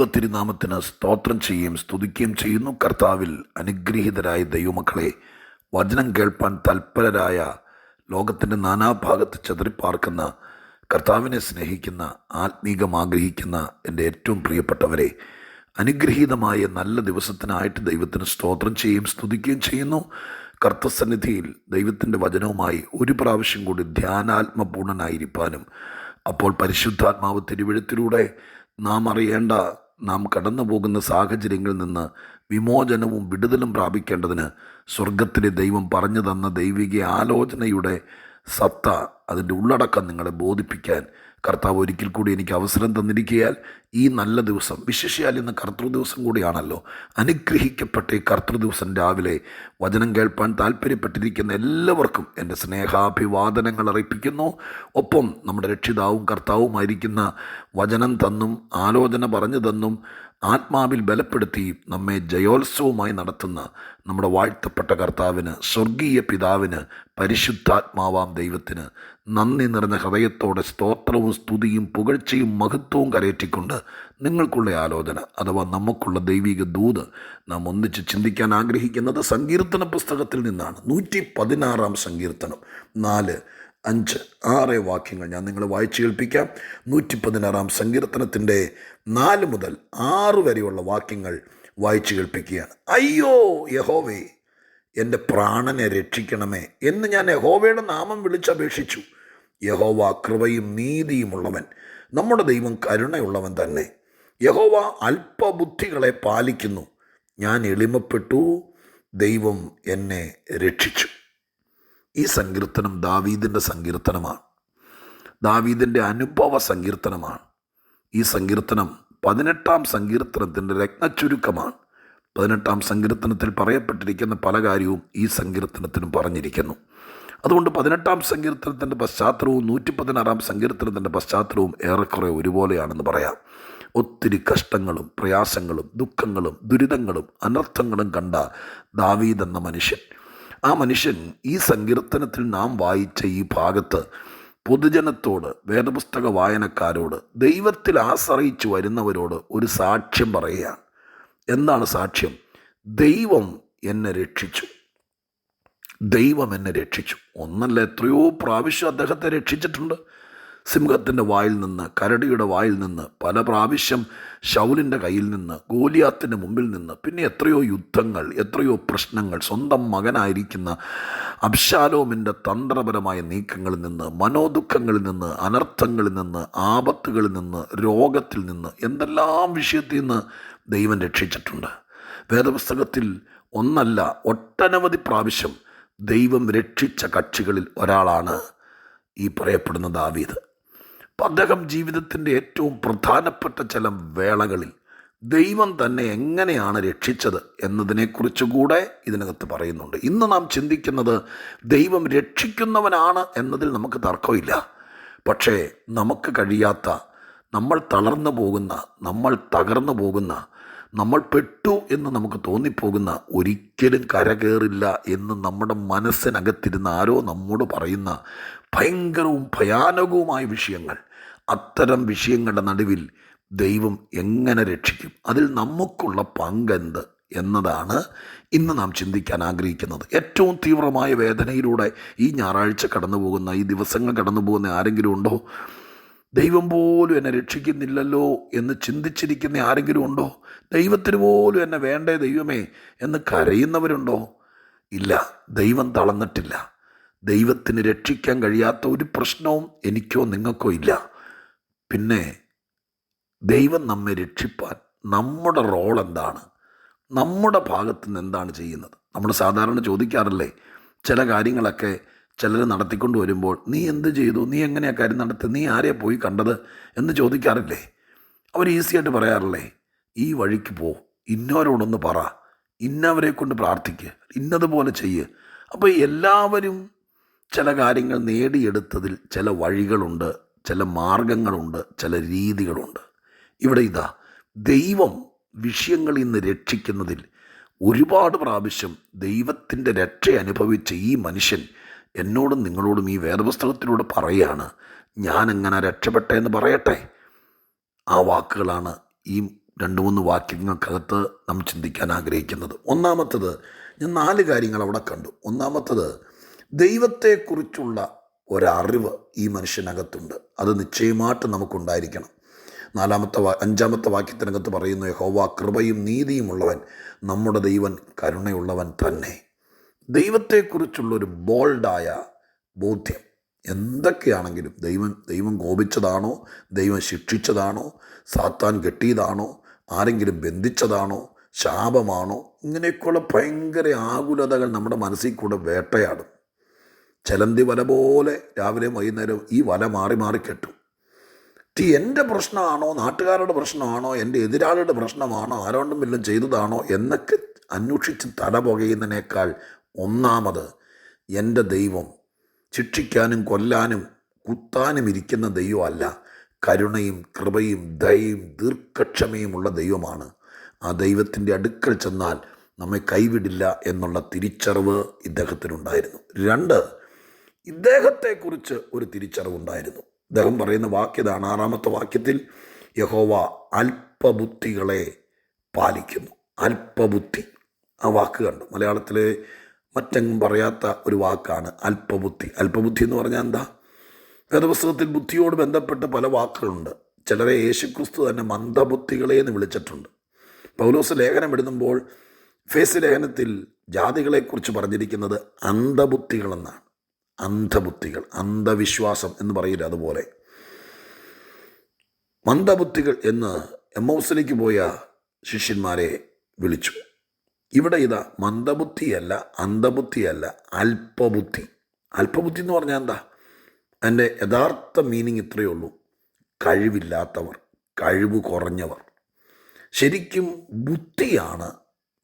ദൈവ തിരുനാമത്തിന് സ്തോത്രം ചെയ്യുകയും സ്തുതിക്കുകയും ചെയ്യുന്നു. കർത്താവിൽ അനുഗ്രഹീതരായ ദൈവമക്കളെ വചനം കേൾപ്പാൻ തൽപരരായ ലോകത്തിന്റെ നാനാഭാഗത്ത് ചെതറിപ്പാർക്കുന്ന കർത്താവിനെ സ്നേഹിക്കുന്ന ആത്മീകം ആഗ്രഹിക്കുന്ന എന്റെ ഏറ്റവും പ്രിയപ്പെട്ടവരെ അനുഗ്രഹീതമായ നല്ല ദിവസത്തിനായിട്ട് ദൈവത്തിന് സ്തോത്രം ചെയ്യുകയും സ്തുതിക്കുകയും ചെയ്യുന്നു. കർത്തസന്നിധിയിൽ ദൈവത്തിന്റെ വചനവുമായി ഒരു പ്രാവശ്യം കൂടി ധ്യാനാത്മപൂർണനായിരിക്കാനും അപ്പോൾ പരിശുദ്ധാത്മാവ് തിരുവഴുത്തിലൂടെ നാം അറിയേണ്ട നാം കടന്നു പോകുന്ന സാഹചര്യങ്ങളിൽ നിന്ന് വിമോചനവും വിടുതലും പ്രാപിക്കേണ്ടതിന് സ്വർഗത്തിലെ ദൈവം പറഞ്ഞു തന്ന ദൈവിക ആലോചനയുടെ സത്ത അതിന്റെ ഉള്ളടക്കം നിങ്ങളെ ബോധിപ്പിക്കാൻ കർത്താവ് ഒരിക്കൽ കൂടി എനിക്ക് അവസരം തന്നിരിക്കയാൽ ഈ നല്ല ദിവസം വിശേഷിയാൽ ഇന്ന് കർത്തൃ ദിവസം കൂടിയാണല്ലോ. അനുഗ്രഹിക്കപ്പെട്ട ഈ കർത്തൃ ദിവസം രാവിലെ വചനം കേൾപ്പാൻ താല്പര്യപ്പെട്ടിരിക്കുന്ന എല്ലാവർക്കും എന്റെ സ്നേഹാഭിവാദനങ്ങൾ അറിയിപ്പിക്കുന്നു. ഒപ്പം നമ്മുടെ രക്ഷിതാവും കർത്താവുമായിരിക്കുന്ന വചനം തന്നും ആലോചന പറഞ്ഞു തന്നും ആത്മാവിൽ ബലപ്പെടുത്തി നമ്മെ ജയോത്സവമായി നടത്തുന്ന നമ്മുടെ വാഴ്ത്തപ്പെട്ട കർത്താവിന് സ്വർഗീയ പിതാവിന് പരിശുദ്ധാത്മാവാം ദൈവത്തിന് നന്ദി നിറഞ്ഞ ഹൃദയത്തോടെ സ്തോത്രവും സ്തുതിയും പുകഴ്ചയും മഹത്വവും കരയറ്റിക്കൊണ്ട് നിങ്ങൾക്കുള്ള ആലോചന അഥവാ നമുക്കുള്ള ദൈവിക ദൂത് നാം ഒന്നിച്ച് ചിന്തിക്കാൻ ആഗ്രഹിക്കുന്നത് സങ്കീർത്തന പുസ്തകത്തിൽ നിന്നാണ്. നൂറ്റി പതിനാറാം സങ്കീർത്തനം. നാല് അഞ്ച് ആറ് വാക്യങ്ങൾ ഞാൻ നിങ്ങളെ വായിച്ചു കേൾപ്പിക്കാം. നൂറ്റി പതിനാറാം സങ്കീർത്തനത്തിന്റെ നാല് മുതൽ ആറ് വരെയുള്ള വാക്യങ്ങൾ വായിച്ചു കേൾപ്പിക്കുകയാണ്. അയ്യോ യഹോവേ എന്റെ പ്രാണനെ രക്ഷിക്കണമേ എന്ന് ഞാൻ യഹോവയുടെ നാമം വിളിച്ചപേക്ഷിച്ചു. യഹോവ കൃപയും നീതിയുമുള്ളവൻ നമ്മുടെ ദൈവം കരുണയുള്ളവൻ തന്നെ. യഹോവ അല്പബുദ്ധികളെ പാലിക്കുന്നു. ഞാൻ എളിമപ്പെട്ടു ദൈവം എന്നെ രക്ഷിച്ചു. ഈ സങ്കീർത്തനം ദാവീദിന്റെ സങ്കീർത്തനമാണ്. ദാവീദിന്റെ അനുഭവ സങ്കീർത്തനമാണ്. ഈ സങ്കീർത്തനം പതിനെട്ടാം സങ്കീർത്തനത്തിന്റെ രത്നച്ചുരുക്കമാണ്. പതിനെട്ടാം സങ്കീർത്തനത്തിൽ പറയപ്പെട്ടിരിക്കുന്ന പല കാര്യവും ഈ സങ്കീർത്തനത്തിനും പറഞ്ഞിരിക്കുന്നു. അതുകൊണ്ട് പതിനെട്ടാം സങ്കീർത്തനത്തിന്റെ പശ്ചാത്തലവും നൂറ്റി പതിനാറാം സങ്കീർത്തനത്തിന്റെ പശ്ചാത്തലവും ഏറെക്കുറെ ഒരുപോലെയാണെന്ന് പറയാം. ഒത്തിരി കഷ്ടങ്ങളും പ്രയാസങ്ങളും ദുഃഖങ്ങളും ദുരിതങ്ങളും അനർത്ഥങ്ങളും കണ്ട ദാവീദ് എന്ന മനുഷ്യൻ. ആ മനുഷ്യൻ ഈ സങ്കീർത്തനത്തിൽ നാം വായിച്ച ഈ ഭാഗത്ത് പൊതുജനത്തോട് വേദപുസ്തക വായനക്കാരോട് ദൈവത്തിൽ ആശ്രയിച്ചു വരുന്നവരോട് ഒരു സാക്ഷ്യം പറയുകയാണ്. എന്താണ് സാക്ഷ്യം? ദൈവം എന്നെ രക്ഷിച്ചു. ദൈവം എന്നെ രക്ഷിച്ചു. ഒന്നല്ല എത്രയോ പ്രാവശ്യം അദ്ദേഹത്തെ രക്ഷിച്ചിട്ടുണ്ട്. സിംഹത്തിന്റെ വായിൽ നിന്ന് കരടിയുടെ വായിൽ നിന്ന് പല പ്രാവശ്യം ശൗലിന്റെ കയ്യിൽ നിന്ന് ഗോലിയാത്തിന്റെ മുമ്പിൽ നിന്ന് പിന്നെ എത്രയോ യുദ്ധങ്ങൾ എത്രയോ പ്രശ്നങ്ങൾ സ്വന്തം മകനായിരിക്കുന്ന അബ്ഷാലോമിന്റെ തന്ത്രപരമായ നീക്കങ്ങളിൽ നിന്ന് മനോദുഃഖങ്ങളിൽ നിന്ന് അനർത്ഥങ്ങളിൽ നിന്ന് ആപത്തുകളിൽ നിന്ന് രോഗത്തിൽ നിന്ന് എന്തെല്ലാം വിഷയത്തിൽ നിന്ന് ദൈവം രക്ഷിച്ചിട്ടുണ്ട്. വേദപുസ്തകത്തിൽ ഒന്നല്ല ഒട്ടനവധി പ്രാവശ്യം ദൈവം രക്ഷിച്ച കക്ഷികളിൽ ഒരാളാണ് ഈ പറയപ്പെടുന്ന ദാവീദ്. അദ്ദേഹം ജീവിതത്തിന്റെ ഏറ്റവും പ്രധാനപ്പെട്ട ചില വേളകളിൽ ദൈവം തന്നെ എങ്ങനെയാണ് രക്ഷിച്ചത് എന്നതിനെക്കുറിച്ച് കൂടെ ഇതിനകത്ത് പറയുന്നുണ്ട്. ഇന്ന് നാം ചിന്തിക്കുന്നത് ദൈവം രക്ഷിക്കുന്നവനാണ് എന്നതിൽ നമുക്ക് തർക്കമില്ല. പക്ഷേ നമുക്ക് കഴിയാത്ത നമ്മൾ തളർന്നു പോകുന്ന നമ്മൾ തകർന്നു പോകുന്ന നമ്മൾ പെട്ടു എന്ന് നമുക്ക് തോന്നിപ്പോകുന്ന ഒരിക്കലും കരകയറില്ല എന്ന് നമ്മുടെ മനസ്സിനകത്തിരുന്ന ആരോ നമ്മോട് പറയുന്ന ഭയങ്കരവും ഭയാനകവുമായ വിഷയങ്ങൾ. അത്തരം വിഷയങ്ങളുടെ നടുവിൽ ദൈവം എങ്ങനെ രക്ഷിക്കും? അതിൽ നമുക്കുള്ള പങ്കെന്ത് എന്നതാണ് ഇന്ന് നാം ചിന്തിക്കാൻ ആഗ്രഹിക്കുന്നത്. ഏറ്റവും തീവ്രമായ വേദനയിലൂടെ ഈ ഞായറാഴ്ച കടന്നു പോകുന്ന ഈ ദിവസങ്ങൾ കടന്നു പോകുന്ന ആരെങ്കിലും ഉണ്ടോ? ദൈവം പോലും എന്നെ രക്ഷിക്കുന്നില്ലല്ലോ എന്ന് ചിന്തിച്ചിരിക്കുന്ന ആരെങ്കിലും ഉണ്ടോ? ദൈവത്തിന് പോലും എന്നെ വേണ്ടേ ദൈവമേ എന്ന് കരയുന്നവരുണ്ടോ? ഇല്ല ദൈവം തളന്നിട്ടില്ല ദൈവത്തിന് രക്ഷിക്കാൻ കഴിയാത്ത ഒരു പ്രശ്നവും എനിക്കോ നിങ്ങൾക്കോ ഇല്ല. പിന്നെ ദൈവം നമ്മെ രക്ഷിപ്പാൻ നമ്മുടെ റോൾ എന്താണ്? നമ്മുടെ ഭാഗത്ത് നിന്ന് എന്താണ് ചെയ്യുന്നത്? നമ്മൾ സാധാരണ ചോദിക്കാറില്ലേ ചില കാര്യങ്ങളൊക്കെ ചിലർ നടത്തിക്കൊണ്ട് വരുമ്പോൾ നീ എന്ത് ചെയ്തു? നീ എങ്ങനെയാ കാര്യം നടത്തി? നീ ആരെയാ പോയി കണ്ടത്? എന്ന് ചോദിക്കാറില്ലേ? അവർ ഈസിയായിട്ട് പറയാറില്ലേ ഈ വഴിക്ക് പോ ഇന്നവരോടൊന്ന് പറ ഇന്നവരെ കൊണ്ട് പ്രാർത്ഥിക്കുക ഇന്നതുപോലെ ചെയ്യ്. അപ്പോൾ എല്ലാവരും ചില കാര്യങ്ങൾ നേടിയെടുത്തതിൽ ചില വഴികളുണ്ട്. ചില മാർഗങ്ങളുണ്ട് ചില രീതികളുണ്ട്. ഇവിടെ ഇതാ ദൈവം വിഷയങ്ങളിൽ നിന്ന് രക്ഷിക്കുന്നതിൽ ഒരുപാട് പ്രാവശ്യം ദൈവത്തിന്റെ രക്ഷ അനുഭവിച്ച ഈ മനുഷ്യൻ എന്നോടും നിങ്ങളോടും ഈ വേദപുസ്തകത്തിലൂടെ പറയുകയാണ് ഞാൻ എങ്ങനെ രക്ഷപ്പെട്ടെ എന്ന് പറയട്ടെ? ആ വാക്കുകളാണ് ഈ രണ്ട് മൂന്ന് വാക്യങ്ങൾക്കകത്ത് നാം ചിന്തിക്കാൻ ആഗ്രഹിക്കുന്നത്. ഒന്നാമത്തത് ഞാൻ നാല് കാര്യങ്ങൾ അവിടെ കണ്ടു. ഒന്നാമത്തത് ദൈവത്തെക്കുറിച്ചുള്ള ഒരറിവ് ഈ മനുഷ്യനകത്തുണ്ട്. അത് നിശ്ചയമായിട്ട് നമുക്കുണ്ടായിരിക്കണം. നാലാമത്തെ വാ അഞ്ചാമത്തെ വാക്യത്തിനകത്ത് പറയുന്നു യഹോവ കൃപയും നീതിയുമുള്ളവൻ നമ്മുടെ ദൈവൻ കരുണയുള്ളവൻ തന്നെ. ദൈവത്തെക്കുറിച്ചുള്ളൊരു ബോൾഡായ ബോധ്യം എന്തൊക്കെയാണെങ്കിലും ദൈവം ദൈവം കോപിച്ചതാണോ ദൈവം ശിക്ഷിച്ചതാണോ സാത്താൻ കെട്ടിയതാണോ ആരെങ്കിലും ബന്ധിച്ചതാണോ ശാപമാണോ ഇങ്ങനെയൊക്കെയുള്ള ഭയങ്കര ആകുലതകൾ നമ്മുടെ മനസ്സിൽ കൂടെ വേട്ടയാടും. ചലന്തി വല പോലെ രാവിലെയും വൈകുന്നേരവും ഈ വല മാറി മാറി കെട്ടും. ടി എന്റെ പ്രശ്നമാണോ നാട്ടുകാരുടെ പ്രശ്നമാണോ എന്റെ എതിരാളിയുടെ പ്രശ്നമാണോ ആരോണ്ടും വല്ലതും ചെയ്തതാണോ എന്നൊക്കെ അന്വേഷിച്ച് തല പുകയുന്നതിനേക്കാൾ ഒന്നാമത് എന്റെ ദൈവം ശിക്ഷിക്കാനും കൊല്ലാനും കുത്താനും ഇരിക്കുന്ന ദൈവമല്ല കരുണയും കൃപയും ദയയും ദീർഘക്ഷമയും ഉള്ള ദൈവമാണ്. ആ ദൈവത്തിന്റെ അടുക്കൽ ചെന്നാൽ നമ്മെ കൈവിടില്ല എന്നുള്ള തിരിച്ചറിവ് ഇദ്ദേഹത്തിനുണ്ടായിരുന്നു. രണ്ട് ഇദ്ദേഹത്തെക്കുറിച്ച് ഒരു തിരിച്ചറിവുണ്ടായിരുന്നു. അദ്ദേഹം പറയുന്ന വാക്യതാണ് ആറാമത്തെ വാക്യത്തിൽ യഹോവ അല്പബുദ്ധികളെ പാലിക്കുന്നു. അല്പബുദ്ധി. ആ വാക്ക് കണ്ടു. മലയാളത്തിലെ മറ്റെങ്ങും പറയാത്ത ഒരു വാക്കാണ് അല്പബുദ്ധി. അല്പബുദ്ധി എന്ന് പറഞ്ഞാൽ എന്താ? വേദപുസ്തകത്തിൽ ബുദ്ധിയോട് ബന്ധപ്പെട്ട് പല വാക്കുകളുണ്ട്. ചിലരെ യേശുക്രിസ്തു തന്നെ മന്ദബുദ്ധികളെ എന്ന് വിളിച്ചിട്ടുണ്ട്. പൗലോസ് ലേഖനം എഴുതുമ്പോൾ ഫേസ് ലേഖനത്തിൽ ജാതികളെക്കുറിച്ച് പറഞ്ഞിരിക്കുന്നത് അന്ധബുദ്ധികളെന്നാണ്. അന്ധബുദ്ധികൾ അന്ധവിശ്വാസം എന്ന് പറയില്ല അതുപോലെ. മന്ദബുദ്ധികൾ എന്ന് എമ്മൗസിലേക്ക് പോയ ശിഷ്യന്മാരെ വിളിച്ചു. ഇവിടെ ഇതാ മന്ദബുദ്ധിയല്ല അന്ധബുദ്ധിയല്ല അല്പബുദ്ധി. അല്പബുദ്ധി എന്ന് പറഞ്ഞാൽ എന്താ? അതിന്റെ യഥാർത്ഥ മീനിങ് ഇത്രയേ ഉള്ളൂ. കഴിവില്ലാത്തവർ കഴിവ് കുറഞ്ഞവർ. ശരിക്കും ബുദ്ധിയാണ്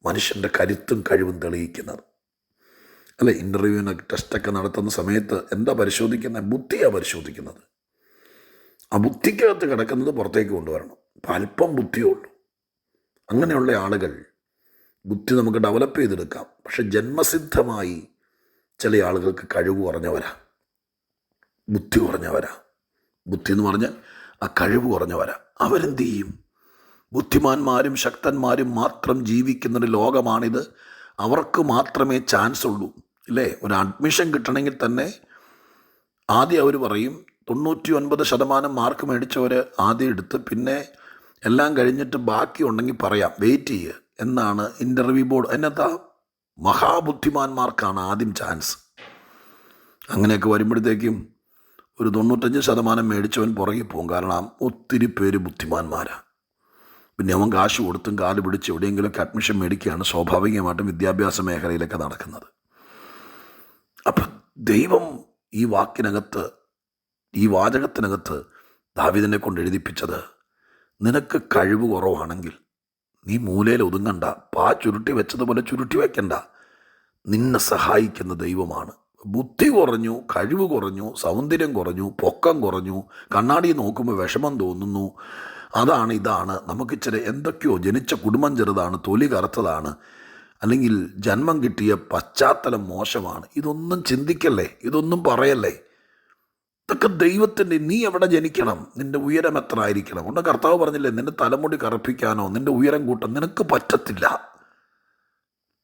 മനുഷ്യന്റെ കരുത്തും കഴിവും തെളിയിക്കുന്നത്. അല്ലെ ഇന്റർവ്യൂവിന് ടെസ്റ്റൊക്കെ നടത്തുന്ന സമയത്ത് എന്താ പരിശോധിക്കുന്നത് ബുദ്ധിയാണ് പരിശോധിക്കുന്നത്. ആ ബുദ്ധിക്കകത്ത് കിടക്കുന്നത് പുറത്തേക്ക് കൊണ്ടുവരണം. അപ്പം അല്പം ബുദ്ധിയേ ഉള്ളൂ. അങ്ങനെയുള്ള ആളുകൾ ബുദ്ധി നമുക്ക് ഡെവലപ്പ് ചെയ്തെടുക്കാം. പക്ഷെ ജന്മസിദ്ധമായി ചില ആളുകൾക്ക് കഴിവ് കുറഞ്ഞവരാ. ബുദ്ധി കുറഞ്ഞവരാ. ബുദ്ധി എന്ന് പറഞ്ഞാൽ ആ കഴിവ് കുറഞ്ഞവരാ. അവരെന്ത് ചെയ്യും? ബുദ്ധിമാന്മാരും ശക്തന്മാരും മാത്രം ജീവിക്കുന്നൊരു ലോകമാണിത്. അവർക്ക് മാത്രമേ ചാൻസ് ഉള്ളൂ. ഇല്ലേ ഒരു അഡ്മിഷൻ കിട്ടണമെങ്കിൽ തന്നെ ആദ്യം അവർ പറയും തൊണ്ണൂറ്റി ഒൻപത് ശതമാനം മാർക്ക് മേടിച്ചവർ ആദ്യം എടുത്ത് പിന്നെ എല്ലാം കഴിഞ്ഞിട്ട് ബാക്കി ഉണ്ടെങ്കിൽ പറയാം വെയിറ്റ് ചെയ്യുക എന്നാണ് ഇന്റർവ്യൂ ബോർഡ് അതിനകത്ത് മഹാബുദ്ധിമാന്മാർക്കാണ് ആദ്യം ചാൻസ് അങ്ങനെയൊക്കെ വരുമ്പോഴത്തേക്കും ഒരു തൊണ്ണൂറ്റഞ്ച് ശതമാനം മേടിച്ചവൻ പുറകെ പോകും. കാരണം ഒത്തിരി പേര് ബുദ്ധിമാന്മാരാണ് പിന്നെ അവൻ കാശ് കൊടുത്തും കാൽ പിടിച്ച് എവിടെയെങ്കിലുമൊക്കെ അഡ്മിഷൻ മേടിക്കുകയാണ്. സ്വാഭാവികമായിട്ടും വിദ്യാഭ്യാസ മേഖലയിലൊക്കെ നടക്കുന്നത്. അപ്പം ദൈവം ഈ വാക്കിനകത്ത് ഈ വാചകത്തിനകത്ത് ദാവിദിനെ കൊണ്ട് എഴുതിപ്പിച്ചത് നിനക്ക് കഴിവ് കുറവാണെങ്കിൽ നീ മൂലയിൽ ഒതുങ്ങണ്ട പാ ചുരുട്ടി വെച്ചതുപോലെ ചുരുട്ടി വെക്കണ്ട. നിന്നെ സഹായിക്കുന്ന ദൈവമാണ്. ബുദ്ധി കുറഞ്ഞു കഴിവ് കുറഞ്ഞു സൗന്ദര്യം കുറഞ്ഞു പൊക്കം കുറഞ്ഞു കണ്ണാടി നോക്കുമ്പോൾ വിഷമം തോന്നുന്നു. അതാണ് ഇതാണ്. നമുക്കിച്ചിരി എന്തൊക്കെയോ ജനിച്ച കുടുംബം ചെറുതാണ് തൊലി കറുത്തതാണ്. അല്ലെങ്കിൽ ജന്മം കിട്ടിയ പശ്ചാത്തലം മോശമാണ്. ഇതൊന്നും ചിന്തിക്കല്ലേ? ഇതൊന്നും പറയല്ലേ? ഇതൊക്കെ ദൈവത്തിന്റെ നീ എവിടെ ജനിക്കണം? നിന്റെ ഉയരം എത്ര ആയിരിക്കണം? ഉണ്ട് കർത്താവ് പറഞ്ഞില്ലേ നിന്റെ തലമുടി കറപ്പിക്കാനോ നിന്റെ ഉയരം കൂട്ടാൻ നിനക്ക് പറ്റത്തില്ല.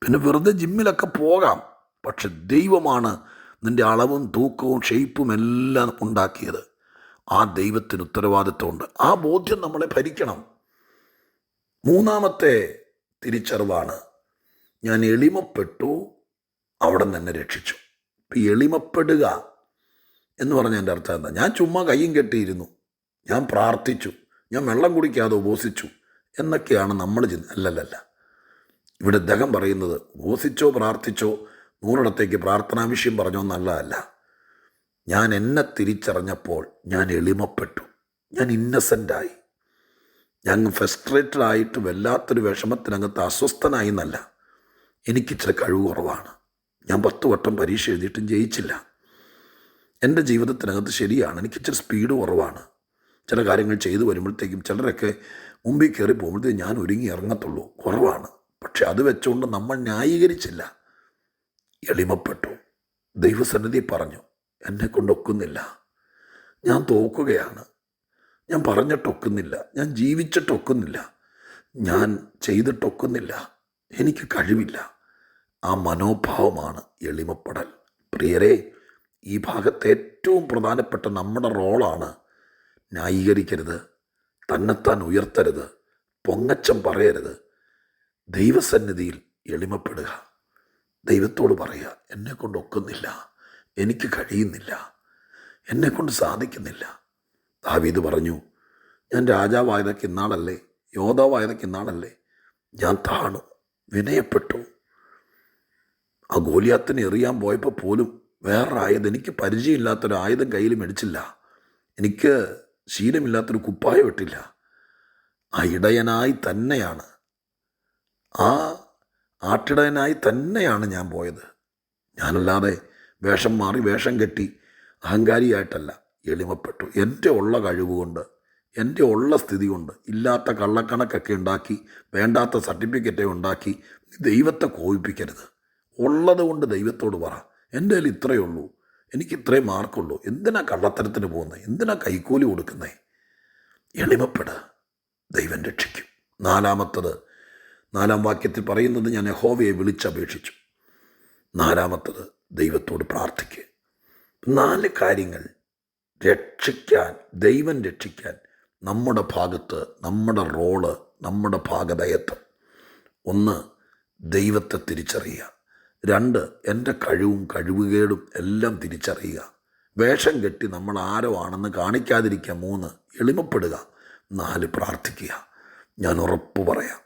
പിന്നെ വെറുതെ ജിമ്മിലൊക്കെ പോകാം. പക്ഷെ ദൈവമാണ് നിന്റെ അളവും തൂക്കവും ഷെയ്പ്പും എല്ലാം ഉണ്ടാക്കിയത്. ആ ദൈവത്തിന് ഉത്തരവാദിത്വമുണ്ട്. ആ ബോധ്യം നമ്മളെ ഭരിക്കണം. മൂന്നാമത്തെ തിരിച്ചറിവാണ് ഞാൻ എളിമപ്പെട്ടു അവിടെ എന്നെ രക്ഷിച്ചു. എളിമപ്പെടുക എന്ന് പറഞ്ഞ എന്റെ അർത്ഥം എന്താ? ഞാൻ ചുമ്മാ കയ്യും കെട്ടിയിരുന്നു. ഞാൻ പ്രാർത്ഥിച്ചു. ഞാൻ വെള്ളം കുടിക്കാതെ ഉപസിച്ചു എന്നൊക്കെയാണ് നമ്മൾ ചിന്ത അല്ലല്ലല്ല. ഇവിടെ ഇദ്ദേഹം പറയുന്നത് ഉപസിച്ചോ പ്രാർത്ഥിച്ചോ നൂറിടത്തേക്ക് പ്രാർത്ഥനാ വിഷയം പറഞ്ഞോ നല്ലതല്ല. ഞാൻ എന്നെ തിരിച്ചറിഞ്ഞപ്പോൾ ഞാൻ എളിമപ്പെട്ടു. ഞാൻ ഇന്നസെന്റായി ഞാൻ ഫ്രസ്ട്രേറ്റഡ് ആയിട്ട് വല്ലാത്തൊരു വിഷമത്തിനകത്ത് അസ്വസ്ഥനായി എന്നല്ല. എനിക്കിച്ചിരി കഴിവ് കുറവാണ്. ഞാൻ പത്ത് വട്ടം പരീക്ഷ എഴുതിയിട്ടും ജയിച്ചില്ല. എന്റെ ജീവിതത്തിനകത്ത് ശരിയാണ് എനിക്കിച്ചിരി സ്പീഡ് കുറവാണ്. ചില കാര്യങ്ങൾ ചെയ്തു വരുമ്പോഴത്തേക്കും ചിലരൊക്കെ മുമ്പിൽ കയറി പോകുമ്പോഴത്തേക്കും ഞാൻ ഒരുങ്ങി ഇറങ്ങത്തുള്ളൂ. കുറവാണ്. പക്ഷെ അത് വെച്ചുകൊണ്ട് നമ്മൾ ന്യായീകരിച്ചില്ല. എളിമപ്പെട്ടു. ദൈവസന്നിധി പറഞ്ഞു എന്നെ കൊണ്ടൊക്കുന്നില്ല. ഞാൻ തോക്കുകയാണ്. ഞാൻ പറഞ്ഞിട്ടൊക്കുന്നില്ല. ഞാൻ ജീവിച്ചിട്ടൊക്കുന്നില്ല. ഞാൻ ചെയ്തിട്ടൊക്കുന്നില്ല. എനിക്ക് കഴിവില്ല. ആ മനോഭാവമാണ് എളിമപ്പെടൽ. പ്രിയരെ ഈ ഭാഗത്ത് ഏറ്റവും പ്രധാനപ്പെട്ട നമ്മുടെ റോളാണ് ന്യായീകരിക്കരുത് തന്നെത്താൻ ഉയർത്തരുത് പൊങ്ങച്ചം പറയരുത്. ദൈവസന്നിധിയിൽ എളിമപ്പെടുക. ദൈവത്തോട് പറയുക എന്നെ കൊണ്ട് ഒക്കുന്നില്ല എനിക്ക് കഴിയുന്നില്ല എന്നെ കൊണ്ട് സാധിക്കുന്നില്ല. ദാവീദ് പറഞ്ഞു ഞാൻ രാജാവായതൊക്കെ ഇന്നാളല്ലേ യോധാവായതൊക്കെ ഇന്നാളല്ലേ ഞാൻ താണു. വിനയപ്പെട്ടു. ആ ഗോലിയാത്തിനെ എറിയാൻ പോയപ്പോൾ പോലും വേറൊരു ആയുധം എനിക്ക് പരിചയമില്ലാത്തൊരു ആയുധം കയ്യിൽ മേടിച്ചില്ല. എനിക്ക് ശീലമില്ലാത്തൊരു കുപ്പായം ഇട്ടില്ല ആ ഇടയനായി തന്നെയാണ്. ആ ആട്ടിടയനായി തന്നെയാണ് ഞാൻ പോയത്. ഞാനല്ലാതെ വേഷം മാറി വേഷം കെട്ടി അഹങ്കാരിയായിട്ടല്ല എളിമപ്പെട്ടു. എന്റെ ഉള്ള കഴിവുകൊണ്ട് എന്റെ ഉള്ള സ്ഥിതി കൊണ്ട് ഇല്ലാത്ത കള്ളക്കണക്കൊക്കെ ഉണ്ടാക്കി വേണ്ടാത്ത സർട്ടിഫിക്കറ്റേ ഉണ്ടാക്കി ദൈവത്തെ കോപിപ്പിക്കരുത്. ഉള്ളത് കൊണ്ട് ദൈവത്തോട് പറ. എന്റെ കയ്യിൽ ഇത്രയേ ഉള്ളൂ. എനിക്ക് ഇത്രയും മാർക്കുള്ളൂ എന്തിനാ കള്ളത്തരത്തിന് പോകുന്നത് എന്തിനാ കൈക്കൂലി കൊടുക്കുന്നേ? എളിമപ്പെട. ദൈവം രക്ഷിക്കും. നാലാമത്തത് നാലാം വാക്യത്തിൽ പറയുന്നത് ഞാൻ യഹോവയെ വിളിച്ചപേക്ഷിച്ചു. നാലാമത്തത് ദൈവത്തോട് പ്രാർത്ഥിക്കുക നാല് കാര്യങ്ങൾ രക്ഷിക്കാൻ ദൈവം രക്ഷിക്കാൻ നമ്മുടെ ഭാഗത്ത് നമ്മുടെ റോൾ നമ്മുടെ ഭാഗതയത്വം ഒന്ന് ദൈവത്തെ തിരിച്ചറിയുക. രണ്ട് എന്റെ കഴിവും കഴിവുകേടും എല്ലാം തിരിച്ചറിയുക. വേഷം കെട്ടി നമ്മൾ ആരോ ആണെന്ന് കാണിക്കാതിരിക്കുക. മൂന്ന് എളിമപ്പെടുക. നാല് പ്രാർത്ഥിക്കുക. ഞാൻ ഉറപ്പ് പറയാം.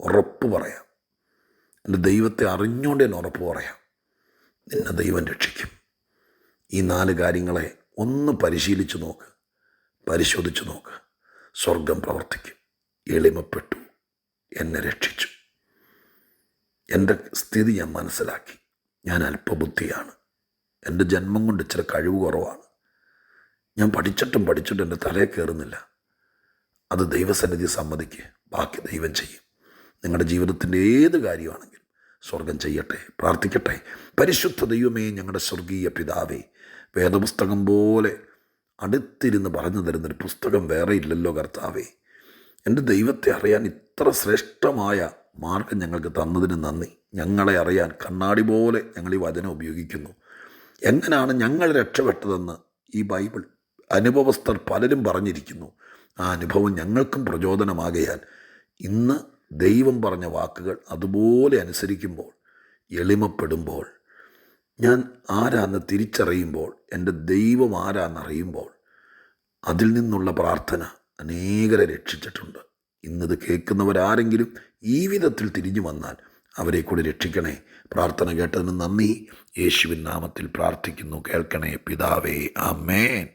ഉറപ്പ് പറയാം. എന്റെ ദൈവത്തെ അറിഞ്ഞുകൊണ്ട് ഞാൻ ഉറപ്പ് പറയാം. നിന്നെ ദൈവം രക്ഷിക്കും. ഈ നാല് കാര്യങ്ങളെ ഒന്ന് പരിശീലിച്ച് നോക്ക്. പരിശോധിച്ച് നോക്ക്. സ്വർഗം പ്രവർത്തിക്കും. എളിമപ്പെട്ടു. എന്നെ രക്ഷിച്ചു. എന്റെ സ്ഥിതി ഞാൻ മനസ്സിലാക്കി. ഞാൻ അല്പബുദ്ധിയാണ്. എന്റെ ജന്മം കൊണ്ട് ഇച്ചിരി കഴിവ് കുറവാണ്. ഞാൻ പഠിച്ചിട്ടും പഠിച്ചിട്ടും എന്റെ തലയെ കയറുന്നില്ല. അത് ദൈവസന്നിധി സമ്മതിക്ക്. ബാക്കി ദൈവം ചെയ്യും. നിങ്ങളുടെ ജീവിതത്തിന്റെ ഏത് കാര്യമാണെങ്കിലും സ്വർഗം ചെയ്യട്ടെ പ്രാർത്ഥിക്കട്ടെ. പരിശുദ്ധ ദൈവമേ ഞങ്ങളുടെ സ്വർഗീയ പിതാവേ വേദപുസ്തകം പോലെ അടുത്തിരുന്ന് പറഞ്ഞു തരുന്നൊരു പുസ്തകം വേറെ ഇല്ലല്ലോ കർത്താവേ. എന്റെ ദൈവത്തെ അറിയാൻ ഇത്ര ശ്രേഷ്ഠമായ മാർഗം ഞങ്ങൾക്ക് തന്നതിന് നന്ദി. ഞങ്ങളെ അറിയാൻ കണ്ണാടി പോലെ ഞങ്ങൾ ഈ വചനം ഉപയോഗിക്കുന്നു. എങ്ങനെയാണ് ഞങ്ങൾ രക്ഷപ്പെട്ടതെന്ന് ഈ ബൈബിൾ അനുഭവസ്ഥർ പലരും പറഞ്ഞിരിക്കുന്നു. ആ അനുഭവം ഞങ്ങൾക്കും പ്രചോദനമാകയാൽ ഇന്ന് ദൈവം പറഞ്ഞ വാക്കുകൾ അതുപോലെ അനുസരിക്കുമ്പോൾ എളിമപ്പെടുമ്പോൾ ഞാൻ ആരാന്ന് തിരിച്ചറിയുമ്പോൾ എന്റെ ദൈവം ആരാന്നറിയുമ്പോൾ അതിൽ നിന്നുള്ള പ്രാർത്ഥന അനേകരെ രക്ഷിച്ചിട്ടുണ്ട്. ഇന്നത് കേൾക്കുന്നവരാരെങ്കിലും ഈ വിധത്തിൽ തിരിഞ്ഞു വന്നാൽ അവരെ കൂടി രക്ഷിക്കണേ. പ്രാർത്ഥന കേട്ടതിന് നന്ദി. യേശുവിൻ നാമത്തിൽ പ്രാർത്ഥിക്കുന്നു. കേൾക്കണേ പിതാവേ. അമേൻ